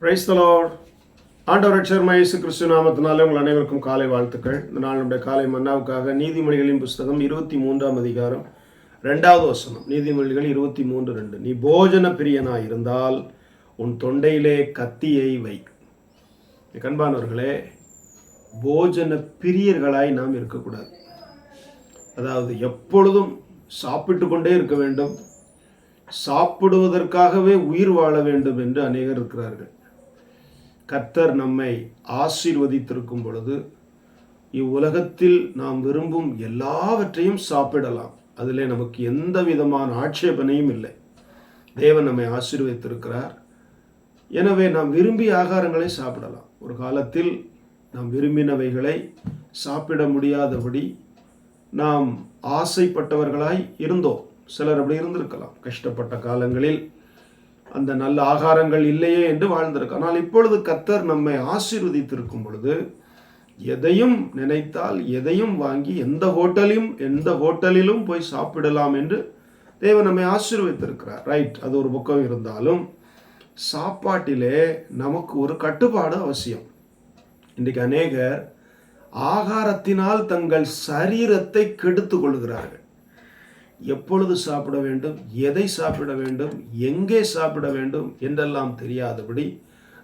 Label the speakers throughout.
Speaker 1: Price தலோர் ஆண்டவர் ரட்சகர் இயேசு கிறிஸ்து நாமத்தினாலே உங்கள் அனைவருக்கும் காலை வாழ்த்துக்கள். இந்த நாள் நம்முடைய காலை மன்னாவுக்காக நீதிமொழிகளின் புஸ்தகம் இருபத்தி மூன்றாம் அதிகாரம் ரெண்டாவது வசனம். நீதிமொழிகள் இருபத்தி மூன்று ரெண்டு நீ போஜன பிரியனாக இருந்தால் உன் தொண்டையிலே கத்தியை வை. கண்பானவர்களே போஜன பிரியர்களாய் நாம் இருக்கக்கூடாது. அதாவது எப்பொழுதும் சாப்பிட்டு கொண்டே இருக்க வேண்டும். சாப்பிடுவதற்காகவே உயிர் வாழ வேண்டும் என்று அநேகர் இருக்கிறார்கள். கர்த்தர் நம்மை ஆசீர்வதித்திருக்கும் பொழுது இவ்வுலகத்தில் நாம் விரும்பும் எல்லாவற்றையும் சாப்பிடலாம். அதில் நமக்கு எந்த விதமான ஆட்சேபனையும் இல்லை. தேவன் நம்மை ஆசீர்வதித்திருக்கிறார். எனவே நாம் விரும்பிய ஆகாரங்களை சாப்பிடலாம். ஒரு காலத்தில் நாம் விரும்பினவைகளை சாப்பிட முடியாதபடி நாம் ஆசைப்பட்டவர்களாய் இருந்தோம். சிலர் அப்படி இருந்திருக்கலாம். கஷ்டப்பட்ட காலங்களில் அந்த நல்ல ஆகாரங்கள் இல்லையே என்று வாழ்ந்திருக்க. ஆனால் இப்பொழுது கத்தர் நம்மை ஆசீர்வதித்திருக்கும் பொழுது எதையும் நினைத்தால் எதையும் வாங்கி எந்த ஹோட்டலையும் எந்த ஹோட்டலிலும் போய் சாப்பிடலாம் என்று தேவன் நம்மை ஆசீர்வதித்திருக்கிறார். ரைட் அது ஒரு பக்கம் இருந்தாலும் சாப்பாட்டிலே நமக்கு ஒரு கட்டுப்பாடு அவசியம். இன்றைக்கு அநேகர் ஆகாரத்தினால் தங்கள் சரீரத்தை கெடுத்து கொள்கிறார்கள். எப்பொழுது சாப்பிட வேண்டும் எதை சாப்பிட வேண்டும் எங்கே சாப்பிட வேண்டும் என்றெல்லாம் தெரியாதபடி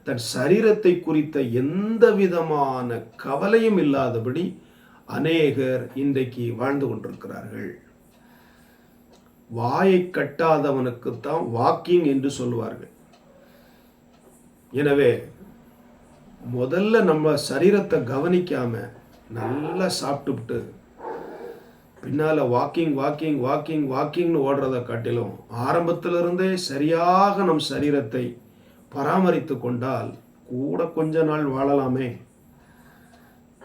Speaker 1: தன் சரீரத்தை குறித்த எந்த விதமான கவலையும் இல்லாதபடி அநேகர் இன்றைக்கு வாழ்ந்து கொண்டிருக்கிறார்கள். வாயை கட்டாதவனுக்குத்தான் வாக்கிங் என்று சொல்லுவார்கள். எனவே முதல்ல நம்ம சரீரத்தை கவனிக்காம நல்லா சாப்பிட்டுவிட்டு பின்னால் வாக்கிங் வாக்கிங் வாக்கிங் வாக்கிங்னு ஓடுறதை காட்டிலும் ஆரம்பத்திலிருந்தே சரியாக நம் சரீரத்தை பராமரித்து கொண்டால் கூட கொஞ்ச நாள் வாழலாமே.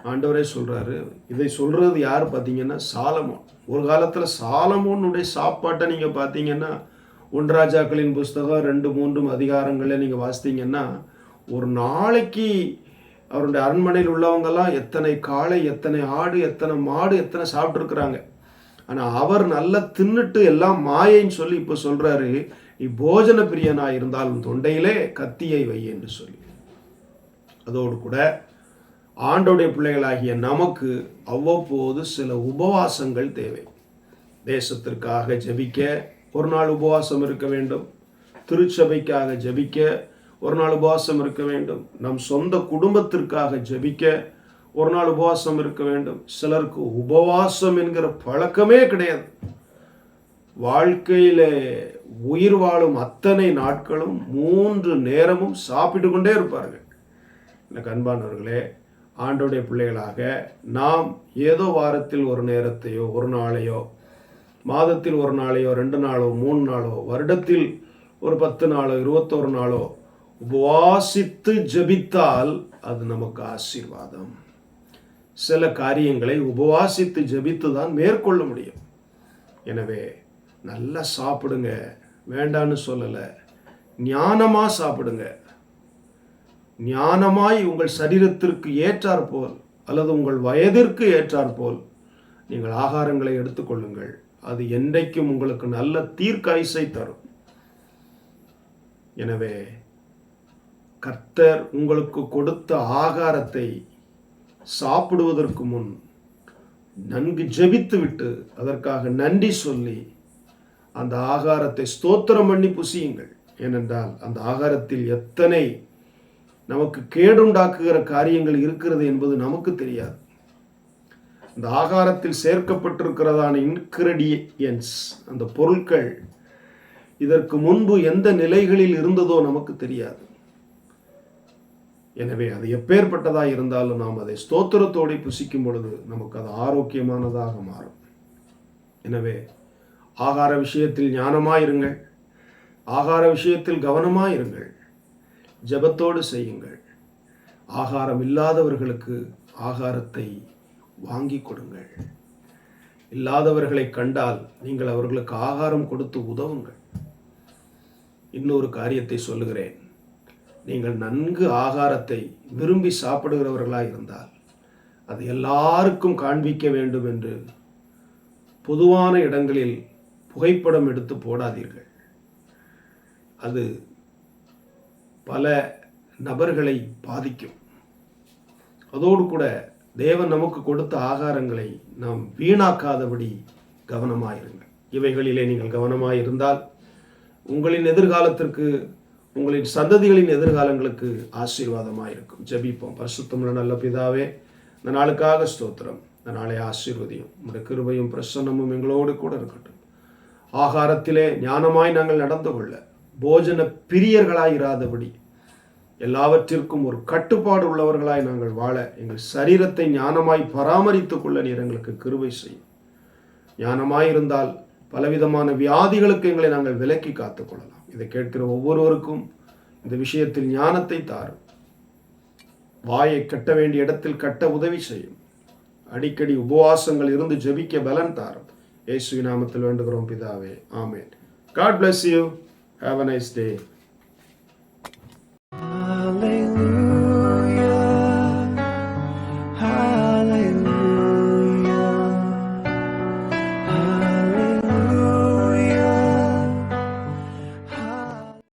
Speaker 1: ஆண்டவரே சொல்கிறாரு இதை சொல்கிறது யார் பார்த்தீங்கன்னா சாலமோன். ஒரு காலத்தில் சாலமோனுடைய சாப்பாட்டை நீங்கள் பார்த்தீங்கன்னா ஒன்றாஜாக்களின் புஸ்தகம் ரெண்டு மூன்றும் அதிகாரங்களில் நீங்கள் வாசித்தீங்கன்னா ஒரு நாளைக்கு அவருடைய அரண்மனையில் உள்ளவங்கெல்லாம் எத்தனை காளை எத்தனை ஆடு எத்தனை மாடு எத்தனை சாப்பிட்ருக்குறாங்க ஆனால் அவர் நல்லா தின்னுட்டு எல்லாம் மாயைன்னு சொல்லி இப்போ சொல்கிறாரு நீ போஜன பிரியனா இருந்தாலும் தொண்டையிலே கத்தியை வை என்று சொல்லி. அதோடு கூட ஆண்டோடைய பிள்ளைகளாகிய நமக்கு அவ்வப்போது சில உபவாசங்கள் தேவை. தேசத்திற்காக ஜெபிக்க ஒரு நாள் உபவாசம் இருக்க வேண்டும். திருச்சபைக்காக ஜெபிக்க ஒரு நாள் உபவாசம் இருக்க வேண்டும். நம் சொந்த குடும்பத்திற்காக ஜெபிக்க ஒரு நாள் உபவாசம் இருக்க வேண்டும். சிலருக்கு உபவாசம் என்கிற பழக்கமே கிடையாது. வாழ்க்கையிலே உயிர் வாழும் அத்தனை நாட்களும் மூன்று நேரமும் சாப்பிட்டு கொண்டே இருப்பார்கள். எனக்கு அன்பானவர்களே ஆண்டோடைய பிள்ளைகளாக நாம் ஏதோ வாரத்தில் ஒரு நேரத்தையோ ஒரு நாளையோ மாதத்தில் ஒரு நாளையோ ரெண்டு நாளோ மூணு நாளோ வருடத்தில் ஒரு பத்து நாளோ இருபத்தோரு நாளோ உபவாசித்து ஜபித்தால் அது நமக்கு ஆசீர்வாதம். சில காரியங்களை உபவாசித்து ஜபித்து தான் மேற்கொள்ள முடியும். எனவே நல்லா சாப்பிடுங்க. வேண்டான்னு சொல்லலை. ஞானமாக சாப்பிடுங்க. ஞானமாய் உங்கள் சரீரத்திற்கு ஏற்றாற்போல் அல்லது உங்கள் வயதிற்கு ஏற்றாற்போல் நீங்கள் ஆகாரங்களை எடுத்துக்கொள்ளுங்கள் அது என்றைக்கும் உங்களுக்கு நல்ல தீர்க்காய்சை தரும். எனவே கர்த்தர் உங்களுக்கு கொடுத்த ஆகாரத்தை சாப்பிடுவதற்கு முன் நன்கு ஜெபித்துவிட்டு அதற்காக நன்றி சொல்லி அந்த ஆகாரத்தை ஸ்தோத்திரம் பண்ணி புசியுங்கள். ஏனென்றால் அந்த ஆகாரத்தில் எத்தனை நமக்கு கேடுண்டாக்குகிற காரியங்கள் இருக்கிறது என்பது நமக்கு தெரியாது. அந்த ஆகாரத்தில் சேர்க்கப்பட்டிருக்கிறதான இன்கிரடியன்ஸ் அந்த பொருட்கள் இதற்கு முன்பு எந்த நிலைகளில் இருந்ததோ நமக்கு தெரியாது. எனவே அது எப்பேற்பட்டதாக இருந்தாலும் நாம் அதை ஸ்தோத்திரத்தோடு புசிக்கும் பொழுது நமக்கு அது ஆரோக்கியமானதாக மாறும். எனவே ஆகார விஷயத்தில் ஞானமாக இருங்கள். ஆகார விஷயத்தில் கவனமாக இருங்கள். ஜபத்தோடு செய்யுங்கள். ஆகாரம் இல்லாதவர்களுக்கு ஆகாரத்தை வாங்கி கொடுங்கள். இல்லாதவர்களை கண்டால் நீங்கள் அவர்களுக்கு ஆகாரம் கொடுத்து உதவுங்கள். இன்னொரு காரியத்தை சொல்லுகிறேன். நீங்கள் நன்கு ஆகாரத்தை விரும்பி சாப்பிடுகிறவர்களாக இருந்தால் அது எல்லாருக்கும் காண்பிக்க வேண்டும் என்று பொதுவான இடங்களில் புகைப்படம் எடுத்து போடாதீர்கள். அது பல நபர்களை பாதிக்கும். அதோடு கூட தேவன் நமக்கு கொடுத்த ஆகாரங்களை நாம் வீணாக்காதபடி கவனமாயிருங்கள். இவைகளிலே நீங்கள் கவனமாயிருந்தால் உங்களின் எதிர்காலத்திற்கு உங்களின் சந்ததிகளின் எதிர்காலங்களுக்கு ஆசீர்வாதமாக இருக்கும். ஜெபிப்போம். பரிசுத்தமுள்ள நல்ல பிதாவே இந்த நாளுக்காக ஸ்தோத்திரம். இந்த நாளை ஆசீர்வதியும். உங்களுடைய கிருபையும் பிரசன்னமும் எங்களோடு கூட இருக்கட்டும். ஆகாரத்திலே ஞானமாய் நாங்கள் நடந்து கொள்ள போஜன பிரியர்களாய் இராதபடி எல்லாவற்றிற்கும் ஒரு கட்டுப்பாடு உள்ளவர்களாய் நாங்கள் வாழ எங்கள் சரீரத்தை ஞானமாய் பராமரித்துக் கொள்ள நீர் எங்களுக்கு கிருபை செய்யும். ஞானமாய் இருந்தால் பலவிதமான வியாதிகளுக்கு எங்களை நாங்கள் விலக்கி காத்துக் கொள்ளலாம் இதை கேட்கிற ஒவ்வொருவருக்கும் இந்த விஷயத்தில் ஞானத்தை தாரும். வாயை கட்ட வேண்டிய இடத்தில் கட்ட உதவி செய்யும். அடிக்கடி உபவாசங்கள் இருந்து ஜெபிக்க பலன் தாரும். ஏசு நாமத்தில் வேண்டுகிறோம் பிதாவே. ஆமேன். God bless you have a nice day